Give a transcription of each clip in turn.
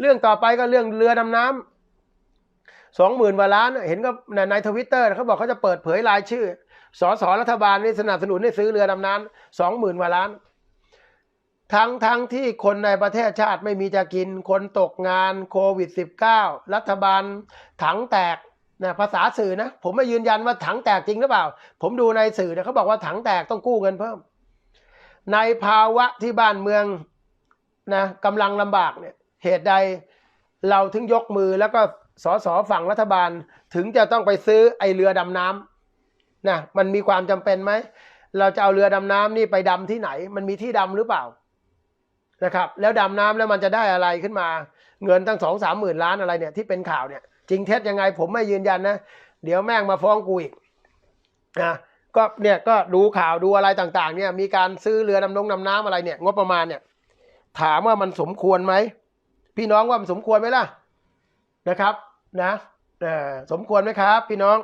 เรื่องต่อไปก็เรื่องเรือดำน้ำสองหมื่นกว่าล้าน เห็นก็ในทวิตเตอร์เขาบอกเขาจะเปิดเผยรายชื่อสสรัฐบาลนี่สนับสนุนให้ซื้อเรือดำน้ำสองหมื่นกว่าล้าน ทั้งทั้งที่คนในประเทศชาติไม่มีจะกิน คนตกงานโควิด -19 รัฐบาลถังแตกนะภาษาสื่อนะ ผมไม่ยืนยันว่าถังแตกจริงหรือเปล่า ผมดูในสื่อเนี่ยเขาบอกว่าถังแตกต้องกู้เงินเพิ่ม ในภาวะที่บ้านเมืองนะกำลังลำบากเนี่ย เหตุใดเราถึงยกมือแล้วก็สสฝั่งรัฐบาลถึงจะต้องไปซื้อไอเรือดำน้ำนะมันมีความจำเป็นไหม เราจะเอาเรือดำน้ำนี่ไปดำที่ไหน มันมีที่ดำหรือเปล่านะครับ แล้วดำน้ำแล้วมันจะได้อะไรขึ้นมา เงินตั้งสองสามหมื่นล้านอะไรเนี่ยที่เป็นข่าวเนี่ย จริงเท็จยังไงผมไม่ยืนยันนะ เดี๋ยวแม่งมาฟ้องกูอีกนะก็เนี่ยก็ดูข่าวดูอะไรต่างๆเนี่ยมีการซื้อเรือดำน้ำดำน้ำอะไรเนี่ยงบประมาณเนี่ยถามว่ามันสมควรไหม พี่น้องว่ามันสมควรไหมล่ะนะครับนะสมควรไหมครับ พี่น้อง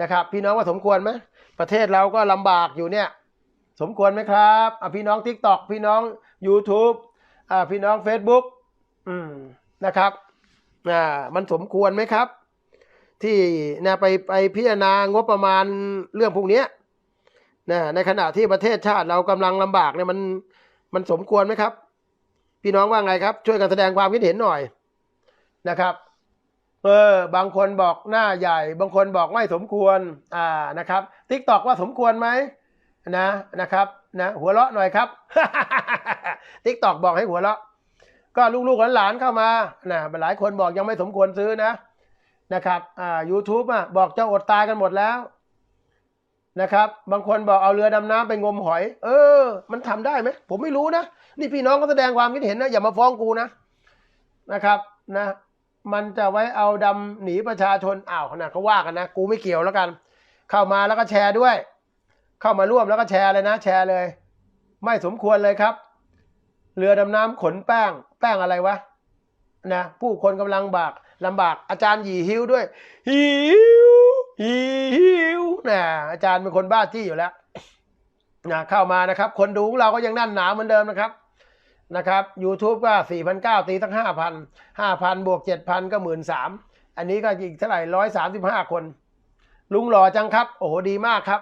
นะครับ พี่น้องว่าสมควรไหมประเทศเราก็ลำบากอยู่เนี่ย สมควรไหมครับอะพี่น้องทิกตอกพี่น้อง YouTube อ่าพี่น้อง Facebook อืมนะครับอ่ามันสมควรไหมครับ ที่นะไปไปพิจารณางบประมาณเรื่องพวกนี้นะในขณะที่ประเทศชาติเรากำลังลำบากเนี่ยมันมันสมควรไหมครับ พี่น้องว่าไงครับ ช่วยกันแสดงความคิดเห็นหน่อยนะครับ เออบางคนบอกหน้าใหญ่ บางคนบอกไม่สมควรอ่านะครับทิกตอกว่าสมควรไหมนะนะครับนะหัวเราะหน่อยครับทิกตอกบอกให้หัวเราะ ก็ลูกๆหลานๆเข้ามานะหลายคนบอกยังไม่สมควรซื้อนะนะครับอ่า YouTube อะบอกจะอดตายกันหมดแล้ว นะครับ บางคนบอกเอาเรือดำน้ำไปงมหอย เออ มันทำได้ไหมผมไม่รู้นะ นี่พี่น้องก็แสดงความคิดเห็นนะ อย่ามาฟ้องกูนะนะครับนะ มันจะไว้เอาดำหนีประชาชนอ้าวขนาดเขาว่ากันนะ กูไม่เกี่ยวแล้วกัน เข้ามาแล้วก็แชร์ด้วย เข้ามาร่วมแล้วก็แชร์เลยนะ แชร์เลย ไม่สมควรเลยครับ เรือดำน้ำขนแป้ง แป้งอะไรวะนะผู้คนกำลังบากลำบากอาจารย์หยีหิวด้วยหิวหิว นะอาจารย์เป็นคนบ้าจี้อยู่แล้วนะเข้ามานะครับ คนดูของเราก็ยังนั่นหนาเหมือนเดิมนะครับนะครับ YouTube ก็สี่พันเก้าตีตั้งห้าพันห้าพันบวกเจ็ดพันก็หมื่นสามอันนี้ก็อีกเท่าไหร่ร้อยสามสิบห้าคน ลุงหล่อจังครับ โอ้โห ดีมากครับ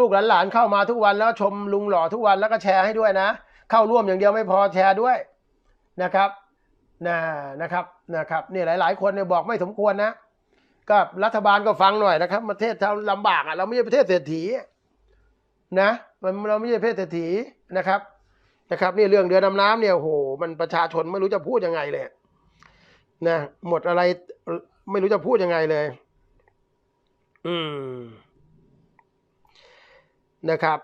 ลูกๆหลานๆเข้ามาทุกวันแล้วชมลุงหล่อทุกวันแล้วก็แชร์ให้ด้วยนะ เข้าร่วมอย่างเดียวไม่พอแชร์ด้วยนะครับนะนะครับนะครับเนี่ยหลาย ๆ คนเนี่ยบอกไม่สมควรนะ ก็รัฐบาลก็ฟังหน่อยนะครับ ประเทศเราลำบากอะเราไม่ใช่ประเทศเศรษฐีนะมันเราไม่ใช่ประเทศเศรษฐีนะครับนะครับนี่เรื่องเรือดำน้ำเนี่ยโอ้โหมันประชาชนไม่รู้จะพูดยังไงเลยนะหมดอะไรไม่รู้จะพูดยังไงเลย อืมนะครับ